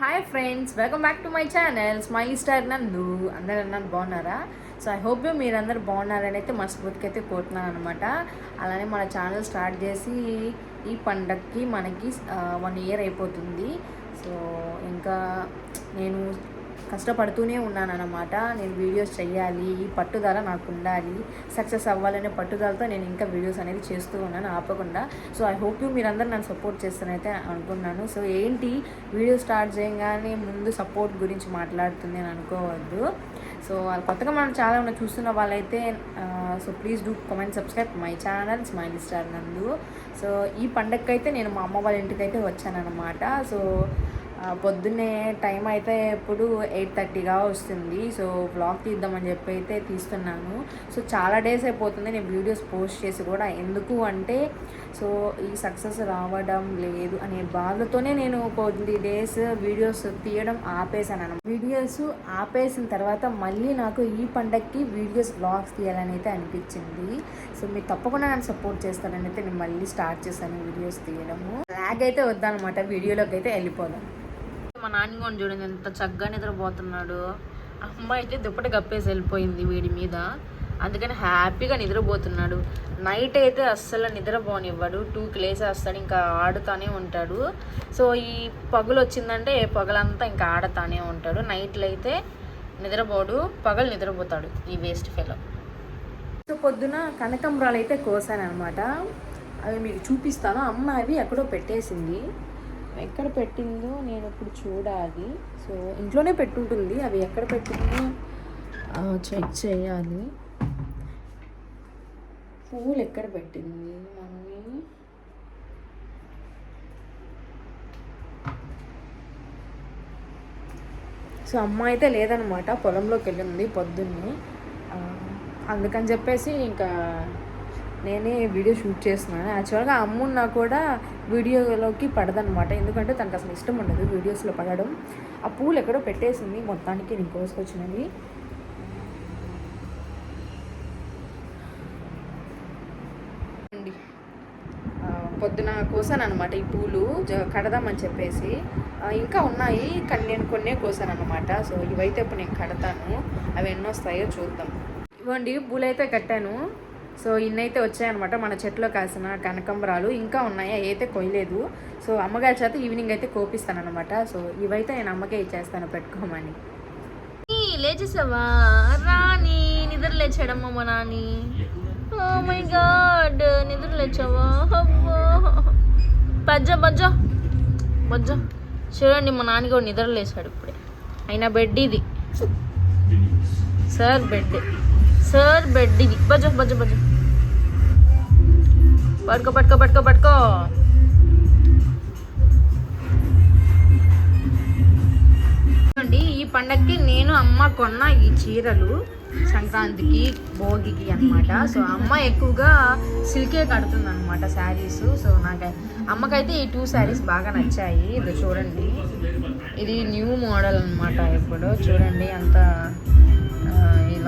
Hi friends welcome back to my channel my star Nandu అందరూ అన్నాను బాగున్నారా? So I hope you మీరందరూ బాగున్నారని అయితే మనస్ఫూర్తికి అయితే కోరుతున్నాను అనమాట అలానే మన ఛానల్ స్టార్ట్ చేసి ఈ పండగకి మనకి వన్ ఇయర్ అయిపోతుంది. సో ఇంకా నేను కష్టపడుతూనే ఉన్నాను అనమాట నేను వీడియోస్ చేయాలి ఈ పట్టుదల నాకు ఉండాలి సక్సెస్ అవ్వాలనే పట్టుదలతో నేను ఇంకా వీడియోస్ అనేది చేస్తూ ఉన్నాను ఆపకుండా. సో ఐ హోప్ యూ మీరందరూ నన్ను సపోర్ట్ చేస్తానైతే అనుకున్నాను సో ఏంటి? వీడియో స్టార్ట్ చేయగానే ముందు సపోర్ట్ గురించి మాట్లాడుతుంది అని అనుకోవద్దు. సో వాళ్ళు కొత్తగా మనం చాలా ఉన్న చూస్తున్న వాళ్ళైతే so please do comment subscribe my channel smile star Nandu so ఈ పండగకైతే నేను మా అమ్మ వాళ్ళ ఇంటికి అయితే వచ్చానన్నమాట. సో పొద్దున్నే టైం అయితే ఎప్పుడు ఎయిట్ థర్టీగా వస్తుంది. సో బ్లాగ్ తీద్దామని చెప్పి అయితే తీస్తున్నాను. సో చాలా డేస్ అయిపోతుంది. నేను వీడియోస్ పోస్ట్ చేసి కూడా ఎందుకు అంటే సో ఈ సక్సెస్ రావడం లేదు అనే బాధతోనే నేను కొద్ది డేస్ వీడియోస్ తీయడం ఆపేసాను వీడియోస్ ఆపేసిన తర్వాత మళ్ళీ నాకు ఈ పండగకి వీడియోస్ బ్లాగ్స్ తీయాలని అయితే అనిపించింది. సో మీరు తప్పకుండా నన్ను సపోర్ట్ చేస్తానని అయితే నేను మళ్ళీ స్టార్ట్ చేశాను వీడియోస్ తీయడము. ల్యాగ్ అయితే వద్దనమాట వీడియోలోకి అయితే వెళ్ళిపోదాం. మా నాన్నగోని చూడండి ఎంత చక్కగా నిద్రపోతున్నాడు. అమ్మ అయితే దుప్పటి కప్పేసి వెళ్ళిపోయింది వీడి మీద. అందుకని హ్యాపీగా నిద్రపోతున్నాడు. నైట్ అయితే అస్సలు నిద్రపోనివ్వడు. టూకి లేసేస్తాడు ఇంకా ఆడుతానే ఉంటాడు. సో ఈ పగులు వచ్చిందంటే పగలంతా ఇంకా ఆడతానే ఉంటాడు. నైట్లో అయితే నిద్రపోడు పగలు నిద్రపోతాడు ఈ వేస్ట్ ఫెలో. సో పొద్దున కనకంబరాలు అయితే కోసాను అనమాట అవి మీకు చూపిస్తాను. అమ్మ అవి ఎక్కడో పెట్టేసింది. ఎక్కడ పెట్టిందో నేను ఇప్పుడు చూడాలి. సో ఇంట్లోనే పెట్టుంటుంది. అవి ఎక్కడ పెట్టిందో చెక్ చేయాలి. పూలు ఎక్కడ పెట్టింది? మమ్మీ? సో అమ్మ అయితే లేదనమాట. పొలంలోకి వెళ్ళింది పొద్దున్నే. అందుకని చెప్పేసి ఇంకా నేనే వీడియో షూట్ చేస్తున్నాను. యాక్చువల్గా అమ్మున్నా కూడా వీడియోలోకి పడదనమాట. ఎందుకంటే తనకు అసలు ఇష్టం ఉండదు వీడియోస్లో పడడం. ఆ పూలు ఎక్కడో పెట్టేసింది మొత్తానికి నేను కోసుకొచ్చినవి. అండి. పొద్దున కోసాను అనమాట ఈ పూలు. కడదామని చెప్పేసి. ఇంకా ఉన్నాయి కానీ నేను కొన్నే కోసాను అనమాట సో ఇవైతే ఇప్పుడు నేను కడతాను. అవి ఎన్నో వస్తాయో చూద్దాం. ఇవ్వండి పూలు అయితే కట్టాను. సో ఇన్నైతే వచ్చాయన్నమాట. మన చెట్లో కాసిన కనకంబరాలు ఇంకా ఉన్నాయి అవి అయితే కొయ్యలేదు. సో అమ్మగారి చేత ఈవినింగ్ అయితే కోపిస్తాను అనమాట సో ఇవైతే నేను అమ్మకే ఇచ్చేస్తాను పెట్టుకోమని. లేచేసావా? రాని నిద్ర లేచాడమ్మ మా నాని. ఓ మై గాడ్ నిద్ర లేచావా? అబ్బో పజ్జ బజ్జ. బజ్జ. చూడండి మా నాన్న కూడా నిద్ర లేచాడు ఇప్పుడే. అయినా బెడ్ ఇది. Sir bed. సార్ బెడ్ ఇది. బజ్జ బజ్జ బజ్జ. పట్టుకో పట్టుకో పట్టుకో పట్టుకో చూడండి ఈ పండగకి నేను అమ్మ కొన్న ఈ చీరలు సంక్రాంతికి భోగికి అన్నమాట. సో అమ్మ ఎక్కువగా సిల్కే కడుతుంది అనమాట శారీస్. సో నాకు అమ్మకైతే ఈ టూ శారీస్ బాగా నచ్చాయి. ఇది చూడండి. ఇది న్యూ మోడల్ అన్నమాట ఇప్పుడు చూడండి అంత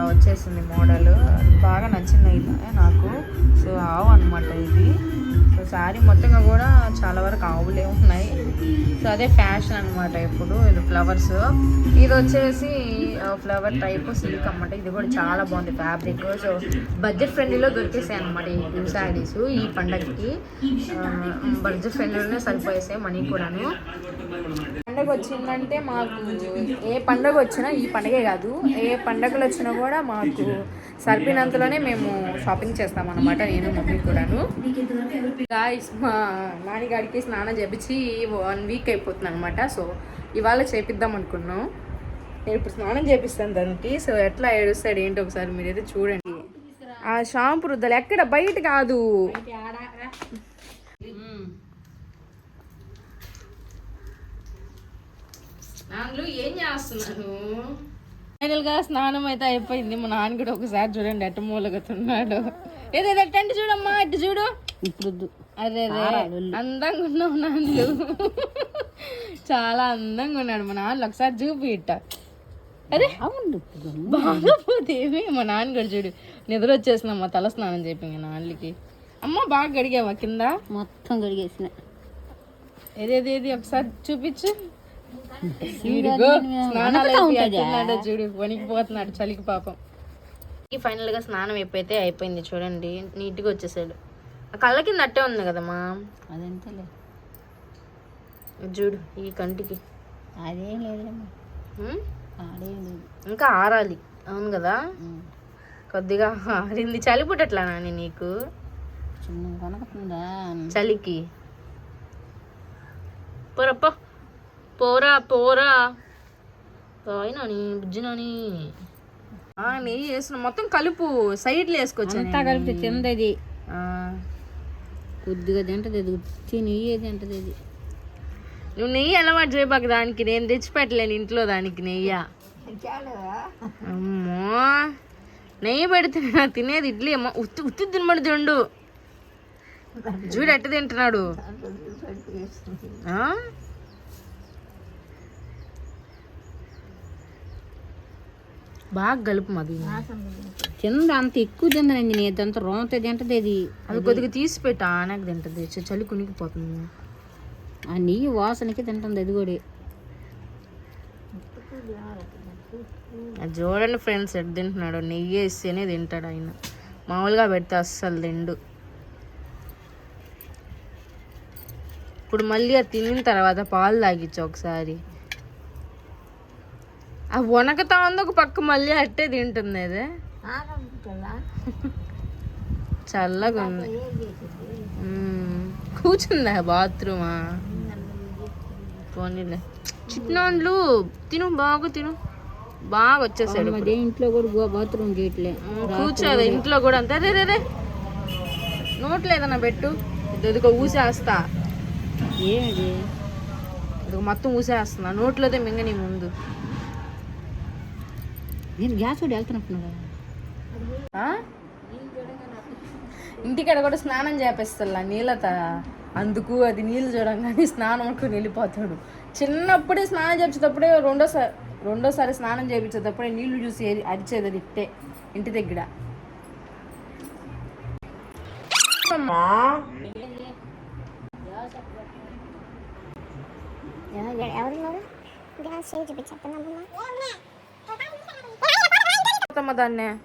ఇలా వచ్చేసింది మోడల్. బాగా నచ్చింది ఇలా నాకు. సో ఆవు అనమాట ఇది. సో శారీ మొత్తంగా కూడా చాలా వరకు ఆవులే ఉన్నాయి. సో అదే ఫ్యాషన్ అనమాట ఇప్పుడు ఇది ఫ్లవర్స్. ఇది వచ్చేసి ఫ్లవర్ టైప్ సిల్క్ అనమాట ఇది కూడా చాలా బాగుంది ఫ్యాబ్రిక్. సో బడ్జెట్ ఫ్రెండ్లీలో దొరికేసాయి అనమాట ఈ టూ శారీస్ ఈ పండగకి బడ్జెట్ ఫ్రెండ్లీలోనే సరిపోయేసాయి మనీ కూడాను. పండగ వచ్చిందంటే మాకు ఏ పండగ వచ్చినా ఈ పండగే కాదు. ఏ పండగలు వచ్చినా కూడా మాకు సరిపోయినంతలోనే మేము షాపింగ్ చేస్తాం అనమాట నేను మమ్మీ కూడాను. గాయస్ మా నాన్నగారికి స్నానం చేపించి వన్ వీక్ అయిపోతుంది అనమాట సో ఇవాళ చేపిద్దాం అనుకున్నాం నేను ఇప్పుడు స్నానం చేపిస్తాను దానికి సో ఎట్లా ఏడుస్తాడు ఏంటి ఒకసారి మీరైతే చూడండి. ఆ షాంపూ రుద్దలు. ఎక్కడ? బయట కాదు. నాన్నలు ఏం చేస్తున్నారు? ఫైనల్గా స్నానం అయితే అయిపోయింది. మా నాన్న కూడా ఒకసారి చూడండి ఎట్ట మూలగుతున్నాడు. ఏదో ఎట్టండి చూడమ్మా ఇటు చూడు. ఇప్పుడు అరే అందంగా ఉన్నావు నాన్నలు. చాలా అందంగా ఉన్నాడు మా నాన్న ఒకసారి చూపి ఇట్ట. అరే అవును బాగా పోతేమి మా నాన్న కూడా చూడు నిద్ర వచ్చేసిన మా తల స్నానం చెప్పి నాన్నకి అమ్మ బాగా గడిగావా కింద? మొత్తం కడిగేసిన ఏదేది ఏది ఒకసారి చూపించు. స్నానాలు చూడు వణికిపోతున్నాడు చలికి పాపం. ఈ ఫైనల్గా స్నానం అయిపోతే అయిపోయింది చూడండి నీట్గా వచ్చేసాడు. ఆ కళ్ళ కింద అట్టే ఉంది కదమ్మా అదంతలే. చూడు ఈ కంటికి. అదేం లేదులేమ్మా ఇంకా ఆరాలి. అవును కదా? కొద్దిగా ఆరింది. చలి పుట్టట్లా నాని నీకు? చలికి. పోరప్ప పోరా పోరా. పోయి నాని బుజ్జి నాని. నెయ్యి వేసిన మొత్తం కలుపు సైడ్లు వేసుకొచ్చాను అంతా కలిపి తిందది. కొద్దిగా తింటది తిని తింటది అది. నువ్వు నెయ్యి అలవాటు చేయబాక దానికి నేను తెచ్చి పెట్టలేను ఇంట్లో దానికి నెయ్యి. అమ్మో. నెయ్యి పెడితే నా తినేది ఇడ్లీ. అమ్మ ఉత్తి ఉత్తి తినబడి తిండు. చూడు ఎట్ట తింటున్నాడు? బాగా కలుపు మాది. తింద అంత ఎక్కువ తిందనండి నేను అంత రోమత తింటది అది అది కొద్దిగా తీసి పెట్టు ఆనకు తింటది. చలి కునికిపోతుంది ఆ నెయ్యి వాసనకి తింటుంది అది కూడా. చూడండి ఫ్రెండ్స్ ఎట్ తింటున్నాడు. నెయ్యి వేస్తేనే తింటాడు ఆయన. మామూలుగా పెడితే అస్సలు తిండు. ఇప్పుడు మళ్ళీ అది తినిన తర్వాత పాలు తాగిచ్చు ఒకసారి. ఆ వనకతా ఉంది ఒక పక్క మళ్ళీ అట్టే తింటుంది అదే. చల్లగా ఉంది. కూర్చుందా బాత్రూమా? పోనీలే. చిన్నోళ్ళు తిను బాగా తిను. బాగా వచ్చేసాడు అదే ఇంట్లో కూడా బాత్రూమ్ చేయట్లే కూర్చోదు ఇంట్లో కూడా అంతే. రే రే రే. నోట్లో ఏదన్నా పెట్టు. ఇదిగో ఊసేస్తా. ఏమిది ఇదిగో మొత్తం ఊసేస్తున్నా. నోట్లోదే మింగని ముందు. నేను గ్యాస్ కూడా వెళ్తున్నట్టున్నా? ఇంటికాడ కూడా స్నానం చేపిస్తా నీళ్ళత అందుకు అది నీళ్ళు చూడంగానే స్నానం అనుకుని వెళ్ళిపోతాడు. చిన్నప్పుడే స్నానం చేపించేటప్పుడే రెండోసారి రెండోసారి స్నానం చేపించేటప్పుడే నీళ్ళు చూసి అరిచేది అది ఇట్టే ఇంటి దగ్గర. అమ్మ. దాన్నే.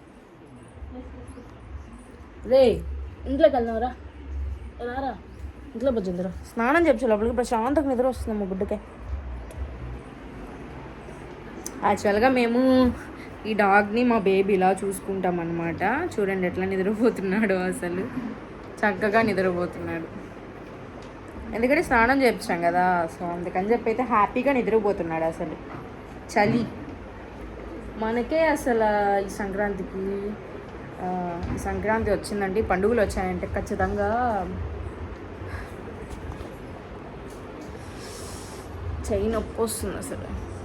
రే. ఇంట్లోకి రారా ఇంట్లో బుజ్జిందిరా స్నానం చేయొచ్చు లోపలికి ప్రశాంతంగా నిద్ర వస్తుంది మా గుడ్డకే యాక్చువల్గా మేము ఈ డాగ్ని మా బేబీలా చూసుకుంటాం అనమాట చూడండి ఎట్లా నిద్రపోతున్నాడు అసలు. చక్కగా నిద్రపోతున్నాడు. ఎందుకంటే స్నానం చేపించాం కదా సో అందుకని చెప్పి అయితే హ్యాపీగా నిద్రపోతున్నాడు అసలు. చలి. మనకే అసలు ఈ సంక్రాంతికి సంక్రాంతి వచ్చిందండి పండుగలు వచ్చాయంటే ఖచ్చితంగా చెయ్యి నొప్పి వస్తుంది అసలు.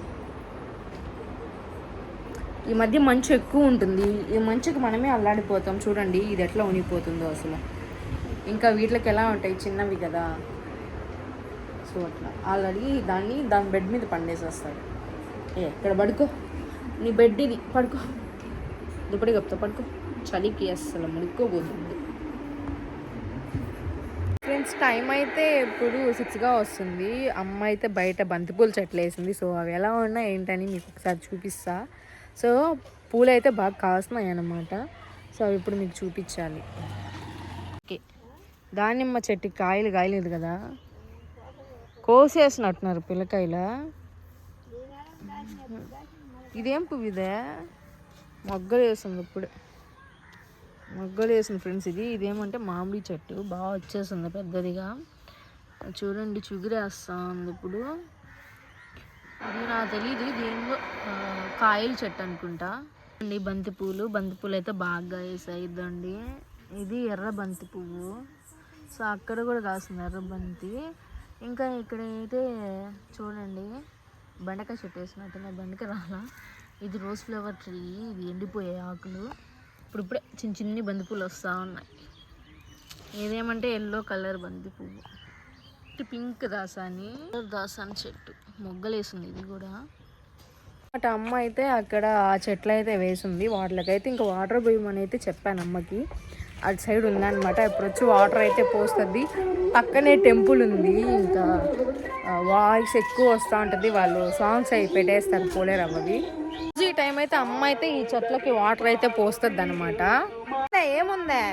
ఈ మధ్య మంచు ఎక్కువ ఉంటుంది. ఈ మంచుకి మనమే అల్లాడిపోతాం. చూడండి ఇది ఎట్లా ఉనిపోతుందో అసలు. ఇంకా వీటికి ఎలా ఉంటాయి? చిన్నవి కదా. సో అట్లా. ఆల్రెడీ దాన్ని దాని బెడ్ మీద పండేసేస్తాడు ఏ ఇక్కడ పడుకో. నీ బెడ్ ఇది. పడుకో. దుప్పటి కప్తా పడుకో. చలికి అసలు మునుక్కోబోతుంది. ఫ్రెండ్స్ టైం అయితే ఇప్పుడు సిక్స్గా వస్తుంది. అమ్మ అయితే బయట బంతిపూల చెట్లు వేసింది. సో అవి ఎలా ఉన్నా ఏంటని మీకు ఒకసారి చూపిస్తా. సో పూలు అయితే బాగా కాస్తున్నాయి అన్నమాట సో అవి ఇప్పుడు మీకు చూపించాలి. ఓకే. దానిమ్మ చెట్టు కాయలు కాయలేదు కదా? కోసేసినట్టున్నారు పిల్లకాయల. ఇదేం పువ్వు ఇదే? మొగ్గలు వేస్తుంది ఇప్పుడు. మొగ్గలు వేసింది ఫ్రెండ్స్ ఇది. ఇదేమంటే మామిడి చెట్టు. బాగా వచ్చేసింది పెద్దదిగా. చూడండి చిగురేస్తుంది ఇప్పుడు. ఇది నాకు తెలియదు ఇది కాయల చెట్టు అనుకుంటా. అండి బంతి పూలు బంతి పూలు అయితే బాగా వేసాయి ఇదండి. ఇది ఎర్ర బంతి పువ్వు సో అక్కడ కూడా కాస్తుంది ఎర్ర బంతి. ఇంకా ఇక్కడ అయితే చూడండి బెండకాయ చెట్టు వేసినట్టు బెండకాయ రాలా. ఇది రోజ్ ఫ్లవర్ ట్రీ. ఇది ఎండిపోయే ఆకులు. ఇప్పుడిప్పుడే చిన్న చిన్ని బంతిపూలు వస్తూ ఉన్నాయి. ఏదేమంటే ఎల్లో కలర్ బంతి పువ్వు పింక్ దాసాని దాసాని చెట్టు. మొగ్గలేసింది ఇది కూడా. అటు అమ్మ అయితే అక్కడ ఆ చెట్లు అయితే వేసింది. వాటికైతే ఇంకా వాటర్ పోయమని అయితే చెప్పాను అమ్మకి. అటు సైడ్ ఉందన్నమాట. ఇప్పుడు వచ్చి వాటర్ అయితే పోస్తుంది. పక్కనే టెంపుల్ ఉంది. ఇంకా వాయిస్ ఎక్కువ వస్తూ ఉంటుంది. వాళ్ళు సాంగ్స్ అవి పెట్టేస్తారు పోలేరు అవ్వవి ఈ టైం అయితే అమ్మ అయితే ఈ చెట్లకి వాటర్ అయితే పోస్తుంది అనమాట ఏముందే?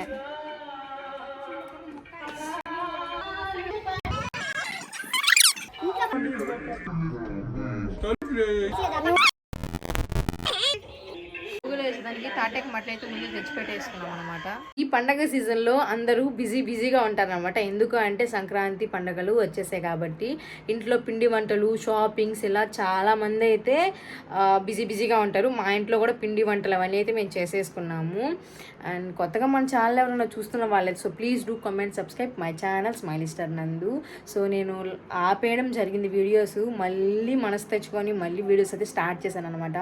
దానికి వేసేదానికి మట్లయితే ముందు తెచ్చిపెట్టేసుకున్నాం అనమాట ఈ పండగ సీజన్లో అందరూ బిజీ బిజీగా ఉంటారు అనమాట ఎందుకు అంటే సంక్రాంతి పండగలు వచ్చేసాయి కాబట్టి. ఇంట్లో పిండి వంటలు షాపింగ్స్ ఇలా చాలా మంది అయితే బిజీ బిజీగా ఉంటారు. మా ఇంట్లో కూడా పిండి వంటలు అవన్నీ అయితే మేము చేసేసుకున్నాము. అండ్ కొత్తగా మన ఛానల్ ఎవరైనా చూస్తున్న వాళ్ళైతే so please do comment subscribe my channel smile star Nandu so నేను ఆపేయడం జరిగింది వీడియోస్ మళ్ళీ మనసు తెచ్చుకొని మళ్ళీ వీడియోస్ అయితే స్టార్ట్ చేశాను అనమాట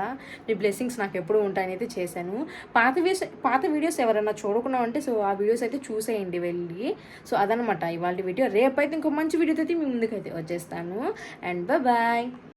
మీ బ్లెస్సింగ్స్ నాకు ఎప్పుడు ఉంటాయని అయితే చేశాను. పాత వీడియోస్ పాత వీడియోస్ ఎవరైనా చూడకుండా ఉంటే సో ఆ వీడియోస్ అయితే చూసేయండి వెళ్ళి. సో అదనమాట ఇవాళ వీడియో. రేపైతే ఇంకో మంచి వీడియోతో అయితే మీ ముందుకైతే వచ్చేస్తాను. And bye